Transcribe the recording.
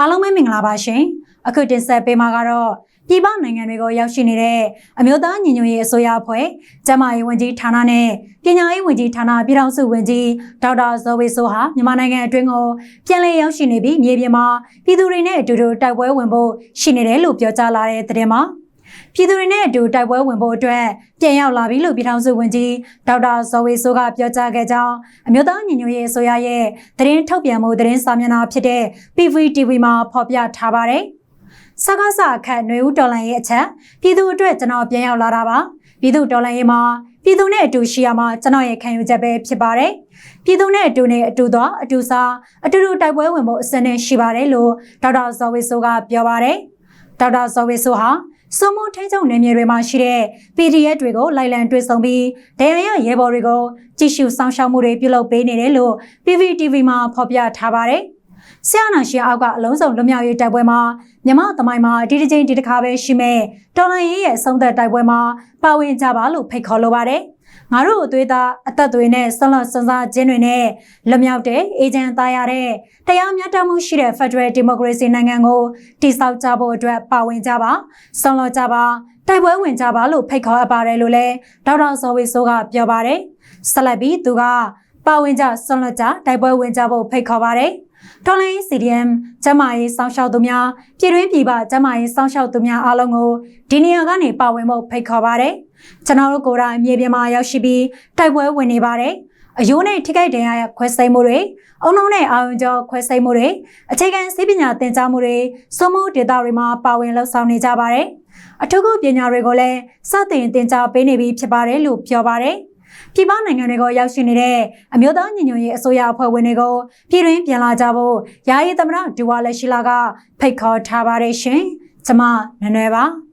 အားလုံးပဲမင်္ဂလာပါရှင်အခုတင်ဆက်ပေးမှာကတော့ပြည်ပနိုင်ငံတွေကိုရောက်ရှိနေတဲ့အမျိုးသားညီညွတ်ရေးအစိုးရအဖွဲ့ကျန်းမာရေးဝန်ကြီးဌာနနဲ့ပညာရေးဝန်ကြီးဌာနပြည်ထောင်စုဝန်ကြီးဒေါက်တာဇော်ဝေဆိုဟာမြန်မာနိုင်ငံအတွင်းကိုပြန်လည်ရောက်ရှိနေပြီးမြေပြင်မှာပြည်သူတွေနဲ့အတူတူတိုက်ပွဲဝင်ဖို့ရှိနေတယ်လို့ပြောကြားလာတဲ့သတင်းမှာ ပြည်သူတွေနဲ့အတူတိုက်ပွဲဝင်ဖို့အတွက်ပြန်ရောက်လာပြီလို့ပြည်ထောင်စုဝန်ကြီးဒေါက်တာဇော်ဝေဆိုကပြောကြားခဲ့ကြောင်းအမျိုးသားညီညွတ်ရေးအစိုးရရဲ့သတင်းထုတ်ပြန်မှုသတင်းစာမျက်နှာဖြစ်တဲ့ PVTV မှာဖော်ပြထားပါတယ်။စကားစအခက်ຫນွေဦးတော်လန်ရဲ့အချက်ပြည်သူအတွက်ကျွန်တော်ပြန်ရောက်လာတာပါ။ပြည်သူတော်လန်ရေးမှာပြည်သူနဲ့အတူရှိရမှာကျွန်တော်ရဲ့ခံယူချက်ပဲဖြစ်ပါတယ်။ပြည်သူနဲ့အတူနဲ့အတူသောအတူစားအတူတူတိုက်ပွဲဝင်ဖို့အစနဲ့ရှိပါတယ်လို့ဒေါက်တာဇော်ဝေဆိုကပြောပါတယ်။ဒေါက်တာဇော်ဝေဆိုဟာ စုံမထိန်းချုပ်နယ်မြေတွေမှာရှိတဲ့ PDF တွေကိုလိုက်လံတွေ့ဆုံပြီးဒဏ်ရာရရဲဘော်တွေကိုကြည့်ရှုဆောင်ရှောက်မှုတွေပြုလုပ်ပေးနေတယ်လို့ PVTV မှာဖော်ပြထားပါတယ်။ဆရာနာရှင်အောက်ကအလုံးစုံလွတ်မြောက်ရေးတိုက်ပွဲမှာမြမသမိုင်းမှာဒီတစ်ချိန်ဒီတစ်ခါပဲရှိမဲ့တော်လန်ရေးရဲ့အဆုံးသက်တိုက်ပွဲမှာပါဝင်ကြပါလို့ဖိတ်ခေါ်လိုပါတယ်။ ငါတို့အသွေးသားအသက်တွေနဲ့ဆွမ်းလော့စွမ်းစားခြင်းတွေနဲ့လွတ်မြောက်တဲ့အေဂျင့်သားရတဲ့တရားမျှတမှုရှိတဲ့ Federal Democracy နိုင်ငံကိုတည်ဆောက်ကြဖို့အတွက်ပါဝင်ကြပါဆွမ်းလော့ကြပါတိုက်ပွဲဝင်ကြပါလို့ဖိတ်ခေါ်အပ်ပါတယ်လို့လည်းဒေါက်တာဇော်ဝေဆိုးကပြောပါတယ်ဆက်လက်ပြီးသူက ပါဝင်ကြဆွမ်းလော့ကြတိုက်ပွဲဝင်ကြဖို့ဖိတ်ခေါ်ပါတယ်တော်လိုင်း CDM ကျမရေးစောင့်ရှောက်သူများပြည်တွင်းပြည်ပကျမရေးစောင့်ရှောက်သူများအားလုံးကိုဒီနေရာကနေပါဝင်ဖို့ဖိတ်ခေါ်ပါတယ်။ကျွန်တော်တို့ကိုယ်တိုင်မြေပြင်မှာရောက်ရှိပြီးတိုက်ပွဲဝင်နေပါတယ်။အယိုးနဲ့ထိခိုက်ဒဏ်ရာရခွဲစိတ်မှုတွေအုံလုံးနဲ့အာရုံကြောခွဲစိတ်မှုတွေအခြေခံစိပညာသင်ကြားမှုတွေစုံမှုဒေတာတွေမှာပါဝင်လှုပ်ဆောင်နေကြပါတယ်။အထူးကုပညာတွေကိုလည်းစတင်သင်ကြားပေးနေပြီးဖြစ်ပါတယ်လို့ပြောပါတယ်။ ပြည်ပနိုင်ငံတွေကိုရောက်ရှိနေတဲ့အမျိုးသားညီညွတ်ရေးအစိုးရအဖွဲ့ဝင်တွေကိုပြည်တွင်းပြန်လာကြဖို့ယာယီသမရဒူဝါလက်ရှိလာကဖိတ်ခေါ်ထားပါတယ်ရှင်။ကျမနွယ်နွယ်ပါ။